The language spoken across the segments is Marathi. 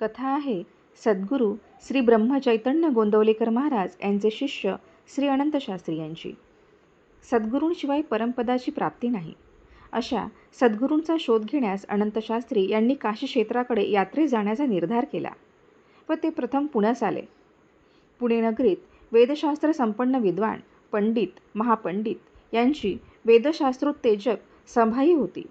कथा आहे. सद्गुरू श्री ब्रह्मचैतन्य गोंदवलेकर महाराज यांचे शिष्य श्री अनंत शास्त्री यांची. सद्गुरूंशिवाय परमपदाची प्राप्ती नाही. अशा सद्गुरूंचा शोध घेण्यास अनंत शास्त्री यांनी काशी क्षेत्राकडे यात्रे जाण्याचा निर्धार केला व ते प्रथम पुण्यास आले. पुणे नगरीत वेदशास्त्र संपन्न विद्वान पंडित महापंडित यांची वेदशास्त्रोत्तेजक सभाही होती.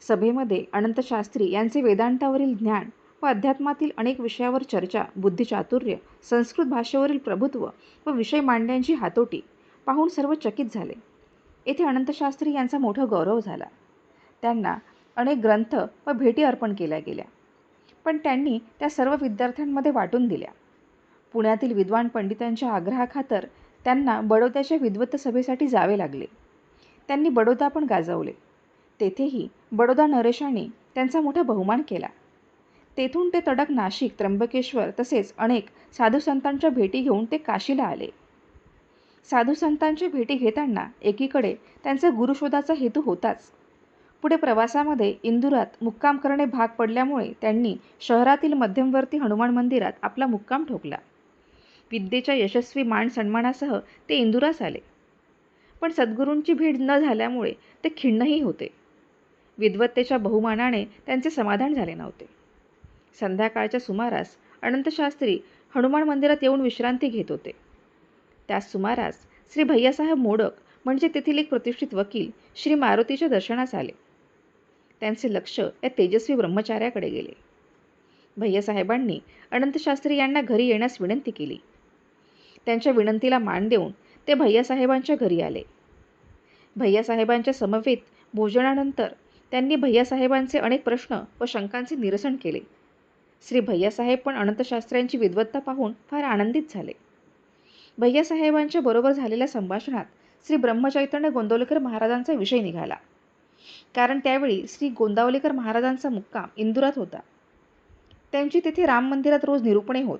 सभेमध्ये अनंतशास्त्री यांचे वेदांतावरील ज्ञान व अध्यात्मातील अनेक विषयावर चर्चा बुद्धिचातुर्य संस्कृत भाषेवरील प्रभुत्व व विषय मांडण्यांची हातोटी पाहून सर्व चकित झाले. येथे अनंतशास्त्री यांचा मोठा गौरव झाला. त्यांना अनेक ग्रंथ व भेटी अर्पण केल्या गेल्या. पण त्यांनी त्या सर्व विद्यार्थ्यांमध्ये वाटून दिल्या. पुण्यातील विद्वान पंडितांच्या आग्रहाखातर त्यांना बडोद्याच्या विद्वत सभेसाठी जावे लागले. त्यांनी बडोदा पण गाजवले. तेथेही बडोदा नरेशाने त्यांचा मोठा बहुमान केला. तेथून ते तडक नाशिक त्र्यंबकेश्वर तसेच अनेक साधुसंतांच्या भेटी घेऊन ते काशीला आले. साधूसंतांची भेटी घेताना एकीकडे त्यांचा गुरुशोधाचा हेतू होताच. पुढे प्रवासामध्ये इंदुरात मुक्काम करणे भाग पडल्यामुळे त्यांनी शहरातील मध्यमवर्ती हनुमान मंदिरात आपला मुक्काम ठोकला. विद्येच्या यशस्वी मान सन्मानासह ते इंदुरास आले. पण सद्गुरूंची भेट न झाल्यामुळे ते खिन्नही होते. विद्वत्तेच्या बहुमानाने त्यांचे समाधान झाले नव्हते. संध्याकाळच्या सुमारास अनंतशास्त्री हनुमान मंदिरात येऊन विश्रांती घेत होते. त्याच सुमारास श्री भैयासाहेब मोडक म्हणजे तेथील एक प्रतिष्ठित वकील श्री मारुतीच्या दर्शनास आले. त्यांचे लक्ष या तेजस्वी ब्रह्मचार्याकडे गेले. भैयासाहेबांनी अनंतशास्त्री यांना घरी येण्यास विनंती केली. त्यांच्या विनंतीला मान देऊन ते भैयासाहेबांच्या घरी आले. भैयासाहेबांच्या समवेत भोजनानंतर त्यांनी भैयासाहेबांचे अनेक प्रश्न व शंकांचे निरसन केले. श्री भैयासाहेब पण अनंतशास्त्र्यांची विद्वत्ता पाहून फार आनंदित झाले. भैयासाहेबांच्या बरोबर झालेल्या संभाषणात श्री ब्रह्मचैतन्य गोंदवलेकर महाराजांचा विषय निघाला. कारण त्यावेळी श्री गोंदावलेकर महाराजांचा मुक्काम इंदुरात होता. त्यांची तेथे राम मंदिरात रोज निरूपणे होत.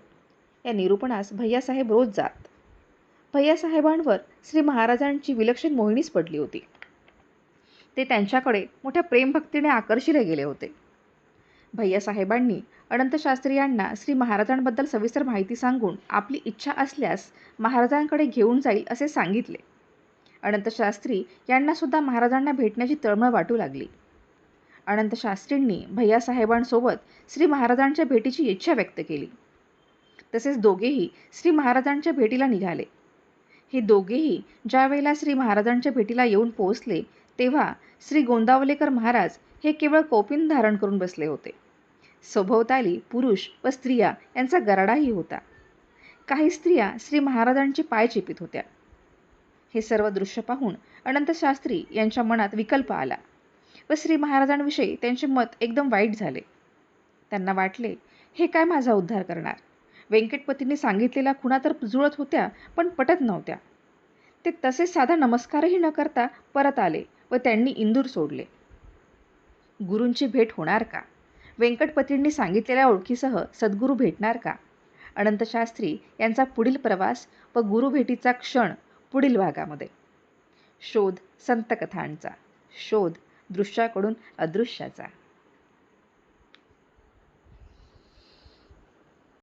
या निरूपणास भैयासाहेब रोज जात. भैयासाहेबांवर श्री महाराजांची विलक्षण मोहिणीच पडली होती. ते त्यांच्याकडे मोठ्या प्रेमभक्तीने आकर्षिले गेले होते. भैयासाहेबांनी अनंतशास्त्री यांना श्री महाराजांबद्दल सविस्तर माहिती सांगून आपली इच्छा असल्यास महाराजांकडे घेऊन जाईल असे सांगितले. अनंतशास्त्री यांनासुद्धा महाराजांना भेटण्याची तळमळ वाटू लागली. अनंतशास्त्रींनी भैयासाहेबांसोबत श्री महाराजांच्या भेटीची इच्छा व्यक्त केली. तसेच दोघेही श्री महाराजांच्या भेटीला निघाले. हे दोघेही ज्यावेळेला श्री महाराजांच्या भेटीला येऊन पोहोचले तेव्हा श्री गोंदावलेकर महाराज हे केवळ कौपिन धारण करून बसले होते. सभोवताली पुरुष व स्त्रिया यांचा गराडाही होता. काही स्त्रिया श्री महाराजांचे पाय चेपित होत्या. हे सर्व दृश्य पाहून अनंतशास्त्री यांच्या मनात विकल्प आला व श्री महाराजांविषयी त्यांचे मत एकदम वाईट झाले. त्यांना वाटले हे काय माझा उद्धार करणार? व्यंकटपतींनी सांगितलेल्या खुणा तर जुळत होत्या पण पटत नव्हत्या. ते तसेच साधा नमस्कारही न करता परत आले व त्यांनी इंदूर सोडले. गुरूंची भेट होणार का? व्यंकटपतींनी सांगितलेल्या ओळखीसह सद्गुरू भेटणार का? अनंतशास्त्री यांचा पुढील प्रवास व गुरुभेटीचा क्षण पुढील भागामध्ये. शोध संतकथांचा. शोध दृश्याकडून अदृश्याचा.